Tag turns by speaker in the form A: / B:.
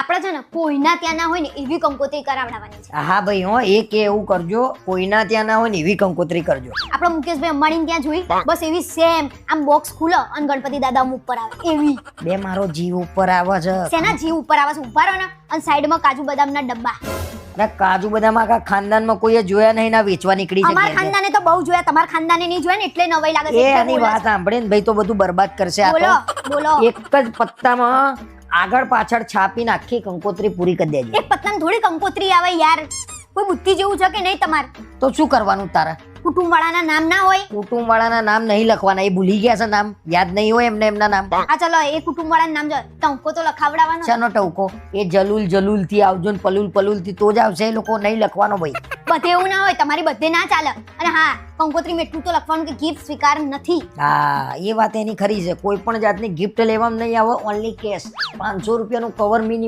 A: આપણે છે ને કોઈના ત્યાં ના હોય ને એવી કંકોત્રી કરાવડાવવાની છે.
B: હા ભાઈ હો એ કે એવું કરજો કોઈના ત્યાં ના હોય ને એવી કંકોત્રી કરજો.
A: આપણે મુકેશભાઈ અંબાણી ત્યાં જોઈ બસ એવી સેમ આમ બોક્સ ખુલે અને ગણપતિ દાદા ઉપર આવે એવી.
B: બે મારો જીવ ઉપર આવે છે.
A: સેના જીવ ઉપર આવે છે? ઊભા રહો ને અને સાઈડમાં કાજુ બદામના ડબ્બા.
B: અરે કાજુ બદામ આખા ખાનદાનમાં કોઈએ જોયા નહીં ના વેચવા નીકળી છે
A: અમારા. ખાનદાને તો બહુ જોયા તમારા ખાનદાને નહીં જોયા ને એટલે નવાઈ લાગે છે.
B: એ
A: એટલે
B: આની
A: બોલે.
B: વાત સાંભળે ને ભાઈ તો બધું બરબાદ કરશે આ
A: બોલો
B: તો
A: બોલો.
B: એક જ પત્તામાં આગળ પાછળ છાપીને આખી કંકોત્રી પૂરી કરી દેજો.
A: એક પતંગ થોડી કંકોત્રી આવે યાર. કોઈ બુદ્ધિ જેવું છે કે નહીં તમારે?
B: તો શું કરવાનું તારા?
A: કુટુંબ વાળાના નામ ના હોય?
B: કુટુંબ વાળાના નામ નહીં લખવાના એ ભૂલી ગયા છે નામ. યાદ નહીં હોય એમને એમના નામ.
A: આ ચલો એ કુટુંબ વાળાના નામ જો. ટંકો તો લખાવડાવવાનો.
B: શાનો ટંકો? એ જલુલ જલુલથી આવજો ને પલુલ પલુલથી તો જ આવશે એ લોકો નહીં લખવાનો ભાઈ.
A: બધે એવું ના હોય, તમારી બધે ના ચાલે. અને હા કંકોત્રીમાં એટલું તો લખવાનું કે ગિફ્ટ સ્વીકાર નથી.
B: હા, એ વાત એની ખરી છે. કોઈ પણ જાતની ગિફ્ટ લેવામાં નહીં આવે ઓનલી કેશ પાંચસો રૂપિયાનું કવર મિનિમમ